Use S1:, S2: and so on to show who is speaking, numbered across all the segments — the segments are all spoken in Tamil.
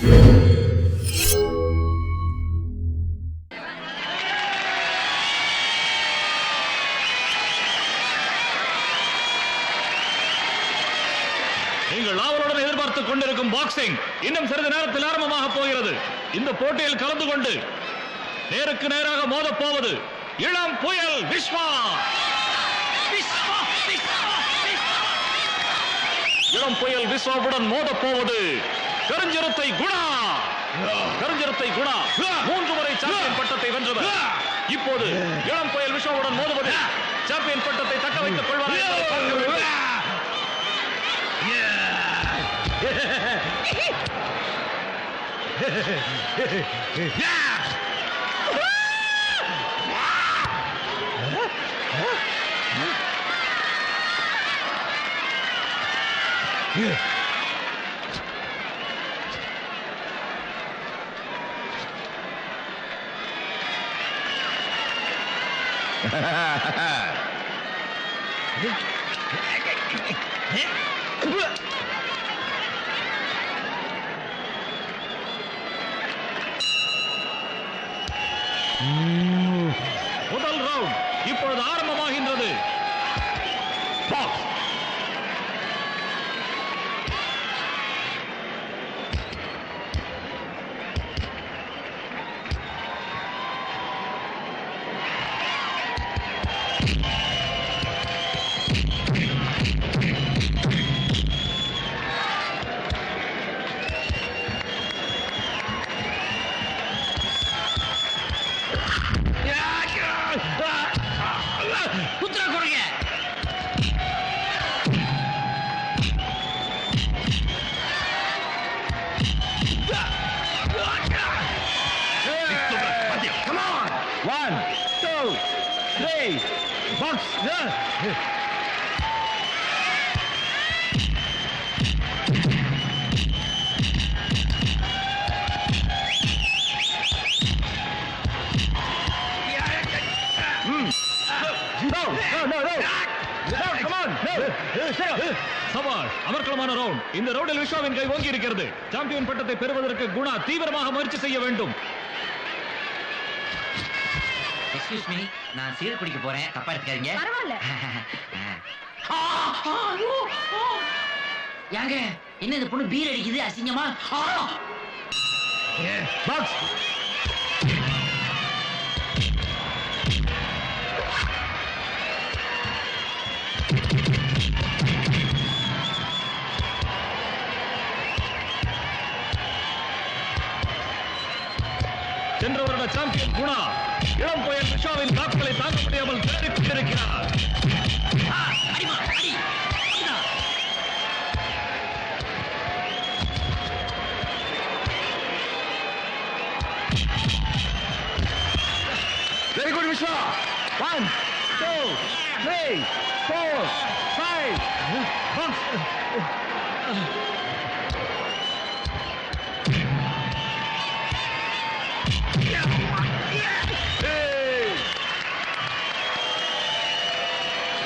S1: நீங்கள் ஆவலுடன் எதிர்பார்த்துக் கொண்டிருக்கும் பாக்ஸிங் இன்னும் சிறிது நேரத்தில் ஆரம்பமாக போகிறது. இந்த போட்டியில் கலந்து கொண்டு நேருக்கு நேராக மோதப் போவது இளம் புயல் விஸ்வா. இளம் புயல் விஸ்வாவுடன் மோதப் போவது கருஞ்சிரத்தை குணா. கருஞ்சிரத்தை குணா. மூன்று முறை சாம்பியன் பட்டத்தை வென்றவர். இப்போது இளம் புயல் விஸ்வாவுடன் மோதுவது சாம்பியன் பட்டத்தை தக்க வைத்துக் கொள்வார் என்பதை முதல் ரவுண்ட் இப்பொழுது ஆரம்பமாகின்றது. பாக்ஸ் சவால் அமர்க்கலமான ரவுண்ட் இந்த ரவுண்டில் விஸ்வாவின் கை ஓங்கி இருக்கிறது. சாம்பியன் பட்டத்தை பெறுவதற்கு குணா தீவிரமாக முயற்சி செய்ய வேண்டும்.
S2: எக்ஸ்கியூஸ் மீ நான் சீர் குடிக்க போறேன். தப்பா எடுத்துக்காதீங்க.
S3: பரவாயில்ல.
S2: யாங்க என்ன இந்த பொண்ணு பீர் அடிக்குது அசிங்கமா!
S1: Box. four, five. Hey.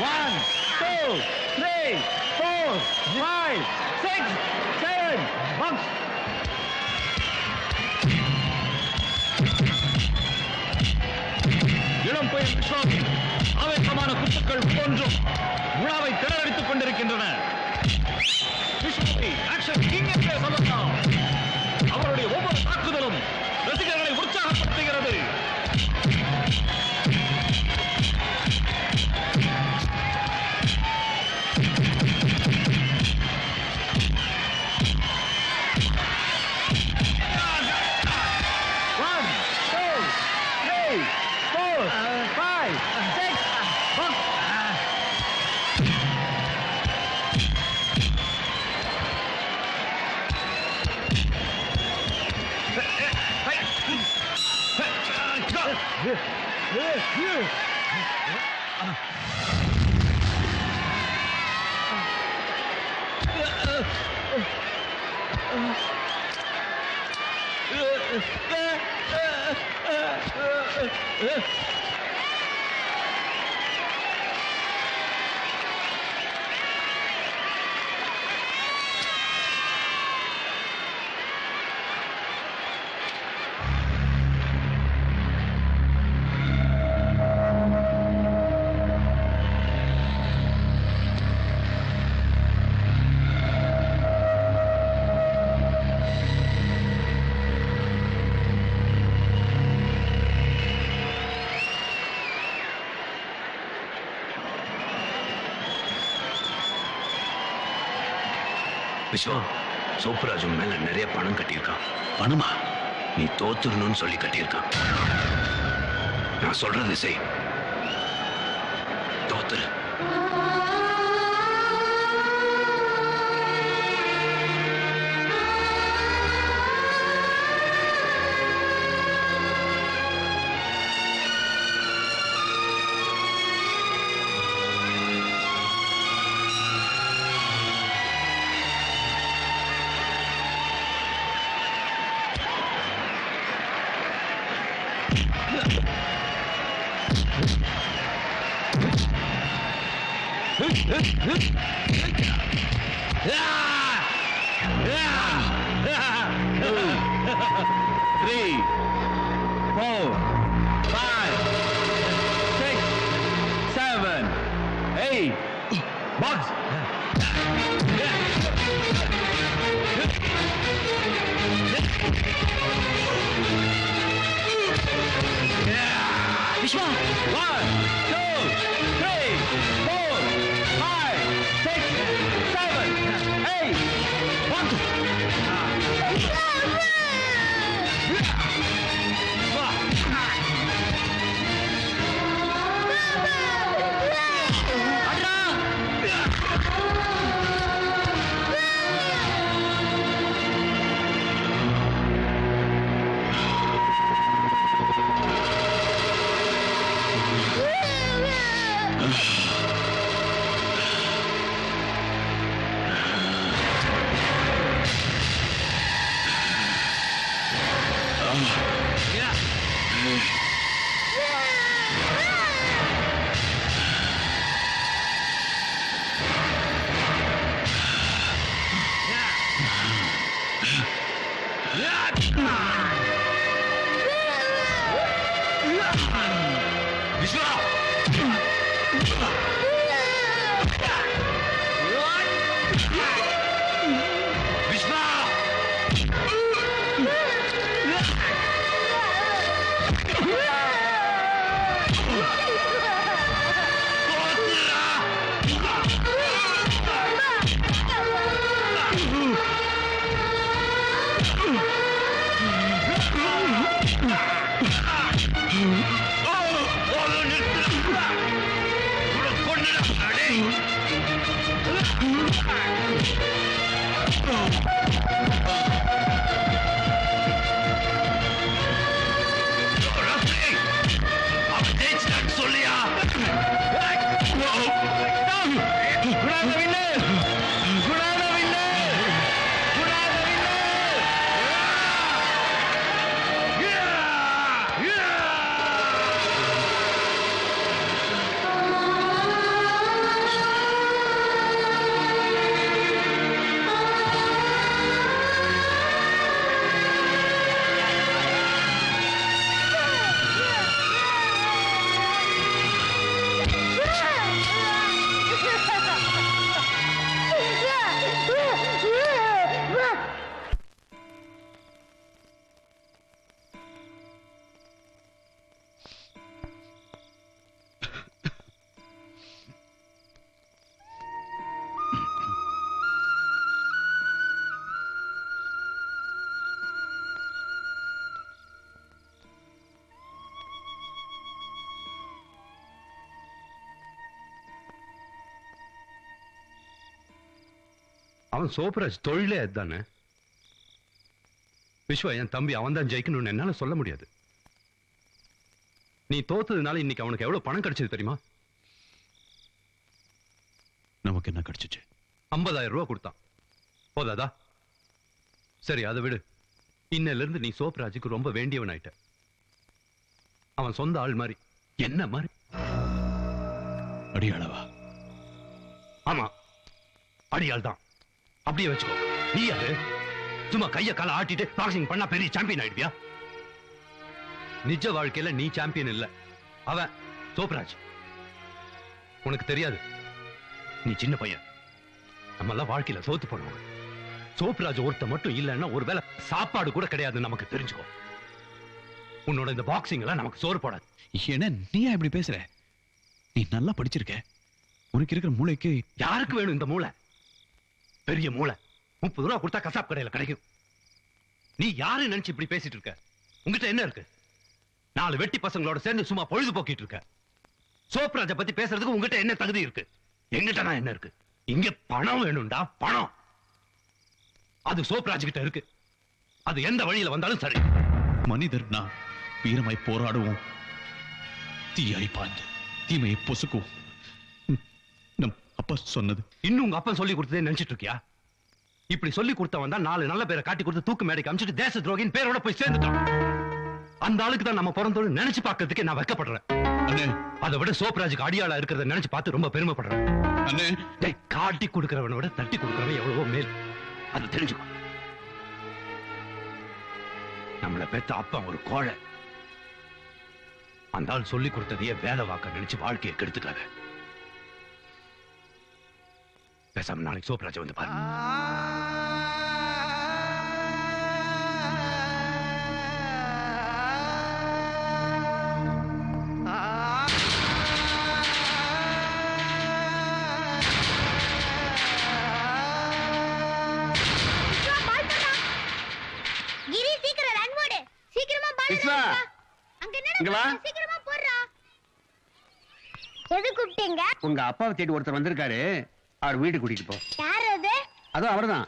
S1: One, two, three, four, five, six, seven, eight. ஆவேசமான குத்துக்கள் ஒவ்வொன்றும் உணாவை திணறடித்துக் கொண்டிருக்கின்றன. Uh, uh, uh.
S3: விஸ்வா சோப்புராஜ் மேல நிறைய பணம் கட்டியிருக்கான். பணமா? நீ தோத்துடணும்னு சொல்லி கட்டியிருக்கான். நான் சொல்றது செய்.
S1: Three, four, five, six, seven, eight. Box.
S2: Yeah.
S1: One, two.
S4: அவன் சோப்ராஜ் தொழிலே அதுதானே? விஸ்வா என் தம்பி அவன் தான் ஜெயிக்கணும்னு என்னால சொல்ல முடியாது. நீ தோத்ததுனால இன்னைக்கு அவனுக்கு எவ்வளவு பணம் கிடைச்சது தெரியுமா?
S5: நமக்கு என்ன கிடைச்சிச்சு?
S4: ஐம்பதாயிரம் ரூபாய் கொடுத்தான். போதாதா சரி அதை விடு. இன்னையில இருந்து நீ சோப்ராஜுக்கு ரொம்ப வேண்டியவன் ஆயிட்ட அவன் சொந்த ஆள் மாதிரி. என்ன மாதிரி?
S5: அடியாளவா?
S4: ஆமா. அடியாள் தான் அப்படியே வச்சுக்கோ. நீ அது. சும்மா கைய கால ஆட்டிட்டு பாக்ஸிங் பண்ணா பெரிய சாம்பியன் ஆயிடுவியா? நிஜ வாழ்க்கையில நீ சாம்பியன் இல்ல. அவன் சோப்ராஜ். உனக்கு தெரியாது. நீ சின்ன பையன். நம்ம எல்லாம் வாழ்க்கையில தோத்து போனவங்க சோப்ராஜ் ஒருத்த மட்டும் இல்லைன்னா ஒருவேளை சாப்பாடு கூட கிடையாது நமக்கு தெரிஞ்சுக்கோ. உன்னோட இந்த பாக்ஸிங் எல்லாம் நமக்கு சோறு போடாது.
S5: என்ன நீ இப்படி பேசுற? நீ நல்லா படிச்சிருக்க. உனக்கு இருக்கிற மூளைக்கு
S4: யாருக்கு வேணும் இந்த மூளை? பெரிய மூளை. முப்பது ரூபா கொடுத்தா கசாப் கடையில கிடைக்கும். நீ யாரு நினைச்சு இப்படி பேசிட்டு இருக்க? உங்ககிட்ட என்ன இருக்கு? நாலு வெட்டி பசங்களோட சேர்ந்து சும்மா பொழுது போக்கிட்டு இருக்க. சோப்ராஜ பத்தி பேசுறதுக்கு உங்ககிட்ட என்ன தகுதி இருக்கு? எங்கிட்ட நான் என்ன இருக்கு? இங்க பணம் வேணும்டா பணம். அது சோப்ராஜ் கிட்ட இருக்கு. அது எந்த வழியில வந்தாலும் சரி.
S5: மனிதர் நான் வீரமாய் போராடுவோம். தீயாய் பாய்ந்து தீமையை பொசுக்குவோம். அப்பா சொன்னது.
S4: இன்னும் உங்க அப்பா சொல்லி கொடுத்ததே நினைச்சிட்டு இருக்கியா? இப்படி சொல்லி கொடுத்தவன் தான் நாலு நல்ல பேரை காட்டி கொடுத்து தூக்கு மேடைக்கு அமிச்சிட்டு தேச துரோகின் பேரோட போய் சேர்ந்துட்டான். அந்த ஆளுக்கு தான் நம்ம பிறந்தோடு நினைச்சு பார்க்கிறதுக்கே நான் வெக்கப்படுறேன். அதை விட சோப்ராஜுக்கு அடியாளா இருக்கிறத நினைச்சு பார்த்து ரொம்ப பெருமைப்படுறேன். காட்டி கொடுக்கிறவனை விட தட்டி கொடுக்கிறவன் எவ்வளவோ மேல். அது தெரிஞ்சுக்கோ. நம்மள பெத்த அப்பா ஒரு கோழை. அந்த ஆள் சொல்லி கொடுத்ததையே வேலை வாக்க நினைச்சு வாழ்க்கையை கெடுத்துக்காத பேசாம நாளைக்கு சோப்ராஜை வந்து பாரு.
S6: எது கூப்பிட்டீங்க?
S7: உங்க அப்பாவை தேடி ஒருத்தர் வந்திருக்காரு. அவர் வீட்டுக்கு கூட்டிட்டு போ.
S6: யார் அது?
S7: அதுவும் அவர்தான்.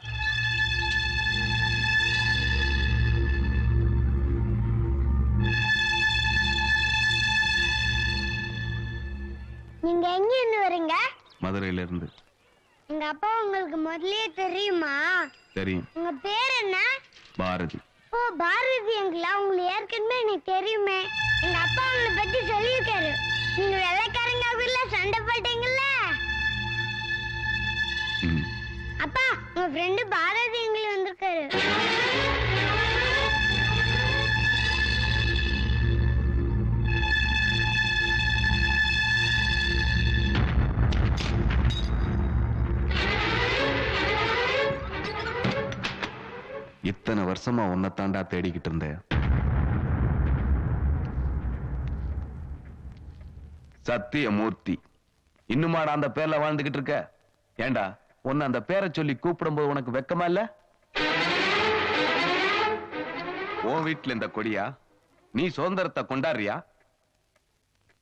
S6: நீங்க எங்க இருந்து வரீங்க?
S8: மதுரையில இருந்து
S6: எங்க அப்பா உங்களுக்கு முதல்லயே தெரியுமா?
S8: தெரியும்.
S6: உங்க பேர் என்ன?
S8: பாரதி.
S6: ஓ பாரதி எங்களா உங்களுக்கு ஏற்கனவே எனக்கு தெரியுமே. எங்க அப்பா உங்களை பத்தி சொல்லியிருக்காரு. நீங்க வெள்ளைக்காரங்க வீட்டுல சண்டை போட்டீங்கல்ல?
S8: ம்.
S6: அப்பா உங்க ஃப்ரெண்டு பாரதி எங்களை வந்திருக்காரு.
S8: இத்தனை வருஷமா உன்னைத்தாண்டா தேடிக்கிட்டு இருந்தேன். சத்தியமூர்த்தி இன்னுமாடா அந்த பேர்ல வாழ்ந்துகிட்டு இருக்க? ஏண்டா? உன்னை அந்த பேரை சொல்லி கூப்பிடும்போது உனக்கு வெக்கமா இல்ல? உன் வீட்டுல இந்த கொடியா? நீ சுதந்திரத்தை கொண்டாடுறியா?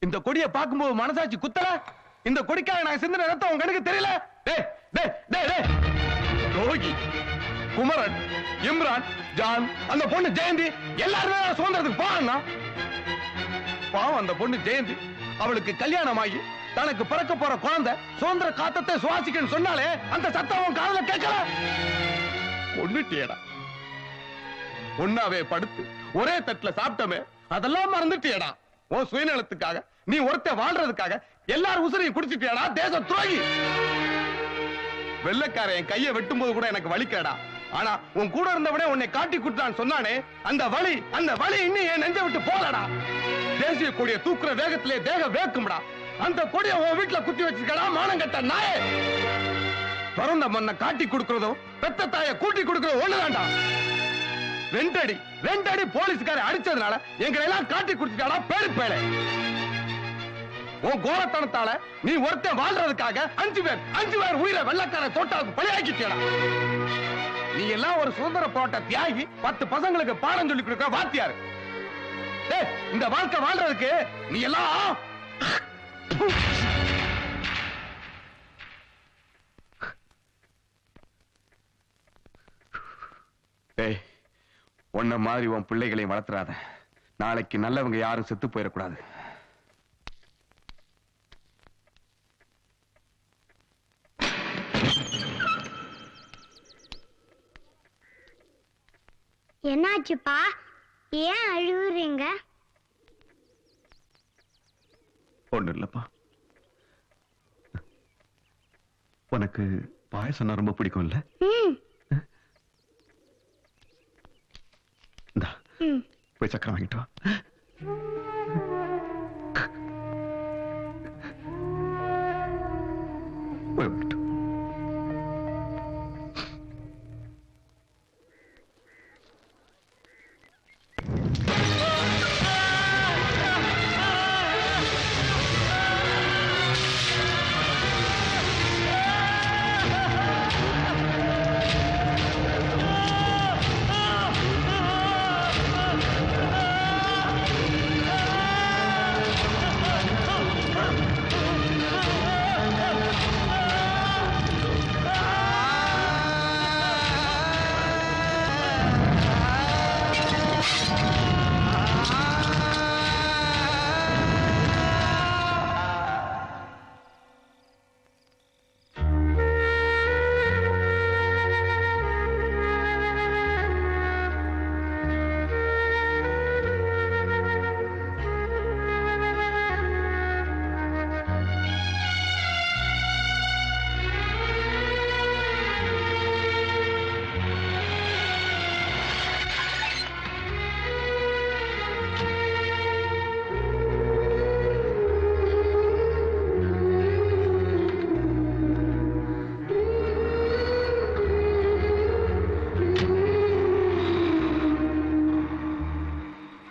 S7: இந்த கொடிய பார்க்கும்போது மனசாட்சி குத்தல? இந்த கொடிக்காக நான் சிந்தின ரத்தம் உங்க கண்ணுக்கு தெரியல? ரோகி குமரன் இம்ரான் ஜான் அந்த பொண்ணு ஜெயந்தி எல்லாருமே சுதந்திரத்துக்கு போனா பாவம் அந்த பொண்ணு ஜெயந்தி அவளுக்கு கல்யாணம் ஆகி தனக்கு பிறக்க போற குழந்தை சுதந்திர காத்தத்தை சுவாசிக்கன்னு சொன்னாலே அந்த சத்தம் உன் காதல கேட்கல? ஒண்ணுட்டியடா ஒன்னாவே படுத்து ஒரே தட்டுல சாப்பிட்டமே அதெல்லாம் மறந்துட்டியடா. உன் சுயநலத்துக்காக நீ ஒருத்த வாழ்றதுக்காக எல்லாரும் உசுரையும் குடிச்சிட்டியாடா தேச துரோகி. வெள்ளக்கார என் கையை வெட்டும்போது கூட எனக்கு வலிக்கடா. ஆனா உன் கூட இருந்தவனே உன்னை காட்டி குடுத்தான்னு சொன்னானே அந்த வலி அந்த வலி இன்னும் என் நெஞ்ச விட்டு போலடா தேசிய கொடியை தூக்குற வேகத்திலே தேக வேக்கும்டா. அந்த கொடியை உன் வீட்டுல குத்தி வச்சிருக்கா மானங்கட்ட நாயே. பிறந்த மண்ணை காட்டி கொடுக்கறதும் பெத்த தாயை கூட்டி கொடுக்கறதும் ஒண்ணுதான்டா. ரெண்டடி ரெண்டடி போலீஸ்காரை அடிச்சதுனால எங்களை எல்லாம் காட்டி கொடுத்துட்டாடா பேரு பேல உன் கோரத்தனத்தால நீ ஒருத்தன் வாழ்றதுக்காக அஞ்சு பேர் அஞ்சு பேர் உயிரை வெள்ளக்கார தோட்டாவுக்கு பலியாக்கிட்டியடா நீ எல்லாம் ஒரு சுதந்திர போராட்ட தியாகி பத்து பசங்களுக்கு பாடம் சொல்லி கொடுக்க வாத்தியாரு. இந்த வாழ்க்கை வாழ்றதுக்கு நீ எல்லாம்
S8: டேய் உன்ன மாதிரி உன் பிள்ளைகளை வளர்த்துறாத. நாளைக்கு நல்லவங்க யாரும் செத்து போயிடக்கூடாது.
S6: என்னாச்சுப்பா? ஏன் அழுகுறீங்க?
S8: ஒண்ணு இல்லப்பா. உனக்கு பாயசம்னா ரொம்ப பிடிக்கும் இல்ல
S6: ம்.
S8: இந்தா
S6: ம்.
S8: போய் சக்கரம் வாங்கிட்டு வா. போய் வாங்கிட்டு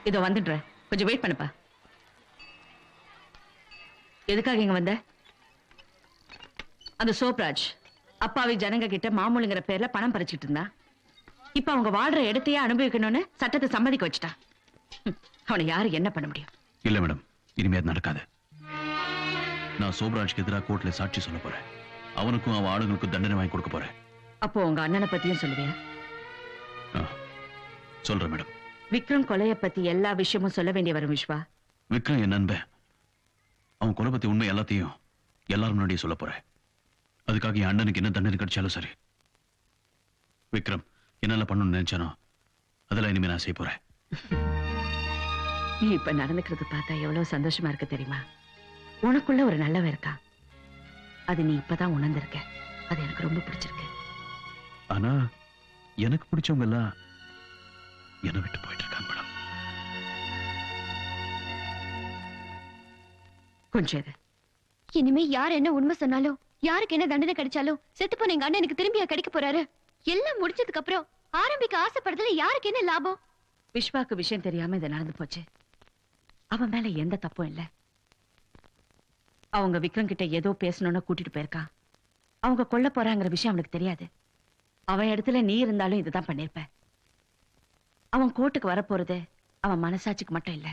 S9: இதோ வந்துடுறேன். கொஞ்சம் வெயிட் பண்ணுப்பா. எதுக்காக இங்க வந்த? அந்த சோப்ராஜ் அப்பாவி ஜனங்க கிட்ட மாமூலுங்கிற பேர்ல பணம் பறிச்சிட்டு இருந்தா. இப்ப அவங்க வாழ்ற இடத்தையே அனுபவிக்கணும்னு சட்டத்தை சம்மதிக்க வச்சுட்டான் அவனை யாரு என்ன பண்ண முடியும்?
S5: இல்ல மேடம் இனிமே அது நடக்காது. நான் சோப்ராஜ்க்கு எதிராக கோர்ட்ல சாட்சி சொல்ல போறேன். அவனுக்கும் அவன் ஆளுங்களுக்கும் தண்டனை வாங்கி கொடுக்க போறேன்.
S9: அப்போ உங்க அண்ணனை பத்தியும் சொல்லுவியா?
S5: சொல்றேன் மேடம்.
S9: விக்ரம் கொலைய பத்தி எல்லா விஷயமும் சொல்ல வேண்டிய வரும் விஸ்வா
S5: விக்ரம் என் நண்பன். அவன் கொலை பத்தி உண்மை எல்லாத்தையும் எல்லாரும் முன்னாடியே சொல்ல போறேன் அதுக்காக என் அண்ணனுக்கு என்ன தண்டனை கிடைச்சாலும் சரி. விக்ரம் என்னெல்லாம் பண்ணணும்னு நினைச்சானோ அதெல்லாம் இனிமே நான் செய்ய போறேன்.
S9: நீ இப்ப நடந்துக்கிறது பார்த்தா எவ்வளவு சந்தோஷமா இருக்கு தெரியுமா? உனக்குள்ள ஒரு நல்லவன் இருக்கா அது நீ இப்பதான் உணர்ந்திருக்க. அது எனக்கு ரொம்ப பிடிச்சிருக்கு.
S5: ஆனா எனக்கு பிடிச்சவங்க எல்லாம் என்னை விட்டு போயிட்டு இருக்காங்க மேடம்
S9: கொஞ்சம்.
S10: இனிமே யார் என்ன உண்மை சொன்னாலும் யாருக்கு என்ன தண்டனை கிடைச்சாலும் செத்து போன எங்க அண்ணன் எனக்கு திரும்பியா கிடைக்க போறாரு. எல்லாம் முடிச்சதுக்கு அப்புறம் ஆரம்பிக்க ஆசைப்படுறதுல யாருக்கு என்ன லாபம்?
S9: விஸ்வாக்கு விஷயம் தெரியாம இது நடந்து போச்சு. அவன் மேல எந்த தப்பும் இல்ல. அவங்க விக்ரம் கிட்ட ஏதோ பேசணும்னு கூட்டிட்டு போயிருக்கான் அவங்க கொல்ல போறாங்கிற விஷயம் அவனுக்கு தெரியாது. அவன் இடத்துல நீ இருந்தாலும் இதுதான் பண்ணிருப்ப. அவன் கோர்ட்டுக்கு வரப்போறது அவன் மனசாட்சிக்கு மட்டும் இல்ல.